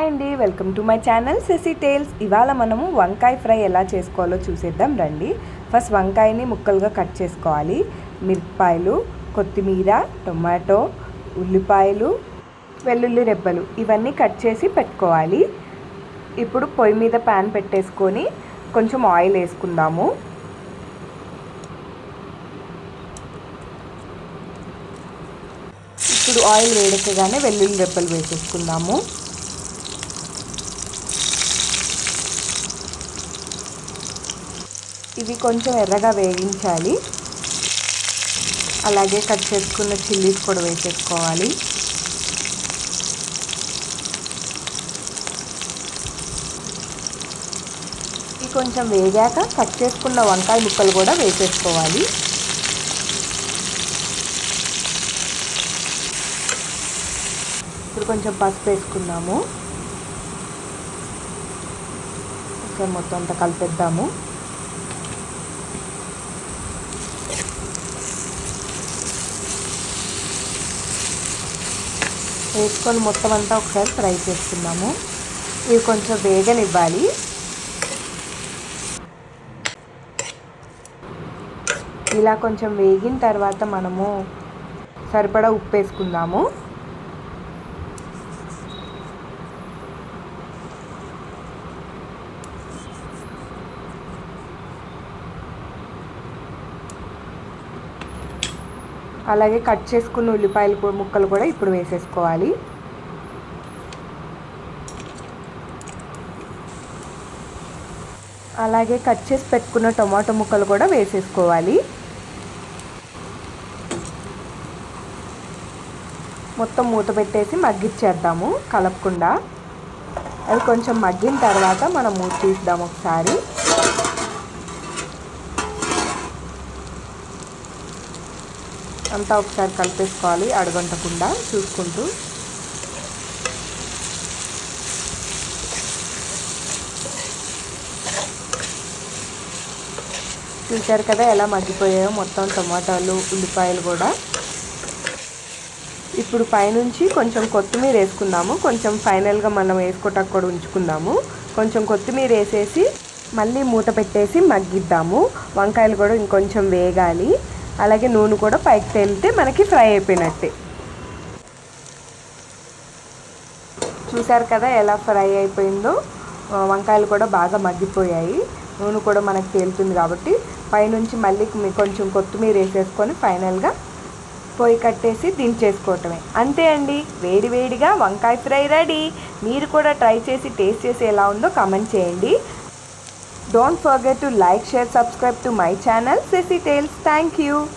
Hi అండి welcome to my channel సెసి tales. ఇవాళ మనము వంకాయ ఫ్రై ఎలా చేసుకోవాలో చూసేద్దాం రండి. ఫస్ట్ వంకాయని ముక్కలుగా కట్ చేసుకోవాలి. మిరపకాయలు కొత్తిమీర టొమాటో ఉల్లిపాయలు వెల్లుల్లి రెబ్బలు ఇవన్నీ కట్ చేసి పెట్టుకోవాలి. ఇప్పుడు పొయ్యి మీద ప్యాన్ పెట్టేసుకొని కొంచెం ఆయిల్ వేసుకుందాము. ఇప్పుడు ఆయిల్ వేడకగానే వెల్లుల్లి రెబ్బలు వేసేసుకుందాము. ఇవి కొంచెం ఎర్రగా వేగించాలి. అలాగే కట్ చేసుకున్న చిల్లీస్ కూడా వేసేసుకోవాలి. ఇవి కొంచెం వేగాక కట్ చేసుకున్న వంకాయ ముక్కలు కూడా వేసేసుకోవాలి. ఇప్పుడు కొంచెం పసుపు వేసుకున్నాము. ఒకసారి మొత్తం అంతా కలిపేద్దాము. వేసుకొని మొత్తం అంతా ఒకసారి ఫ్రై చేసుకుందాము. ఇవి కొంచెం వేగనివ్వాలి. ఇలా కొంచెం వేగిన తర్వాత మనము సరిపడా ఉప్పు వేసుకుందాము. అలాగే కట్ చేసుకున్న ఉల్లిపాయలు ముక్కలు కూడా ఇప్పుడు వేసేసుకోవాలి. అలాగే కట్ చేసి పెట్టుకున్న టొమాటో ముక్కలు కూడా వేసేసుకోవాలి. మొత్తం మూత పెట్టేసి మగ్గిచ్చేద్దాము కలపకుండా. అది కొంచెం మగ్గిన తర్వాత మనం మూత తీద్దాం ఒకసారి. అంతా ఒకసారి కలిపేసుకోవాలి అడగంటకుండా చూసుకుంటూ. చూశారు కదా ఎలా మగ్గిపోయాయో మొత్తం టమాటాలు ఉల్లిపాయలు కూడా. ఇప్పుడు పైనుంచి కొంచెం కొత్తిమీర వేసుకుందాము. కొంచెం ఫైనల్గా మనం వేసుకోవటానికి కూడా ఉంచుకుందాము. కొంచెం కొత్తిమీర వేసేసి మళ్ళీ మూత పెట్టేసి మగ్గిద్దాము. వంకాయలు కూడా ఇంకొంచెం వేగాలి. అలాగే నూనె కూడా పైకి తేలితే మనకి ఫ్రై అయిపోయినట్టే. చూసారు కదా ఎలా ఫ్రై అయిపోయిందో? వంకాయలు కూడా బాగా మగ్గిపోయాయి. నూనె కూడా మనకు తేలుతుంది కాబట్టి పైనుంచి మళ్ళీ కొంచెం కొత్తిమీర వేసేసుకొని ఫైనల్గా పొయ్యి కట్టేసి దించేసుకోవటమే. అంతే అండి. వేడి వేడిగా వంకాయ ఫ్రై రెడీ. మీరు కూడా ట్రై చేసి టేస్ట్ చేసి ఎలా ఉందో కమెంట్ చేయండి. Don't forget to like, share, subscribe to my channel, Sissy Tales. Thank you.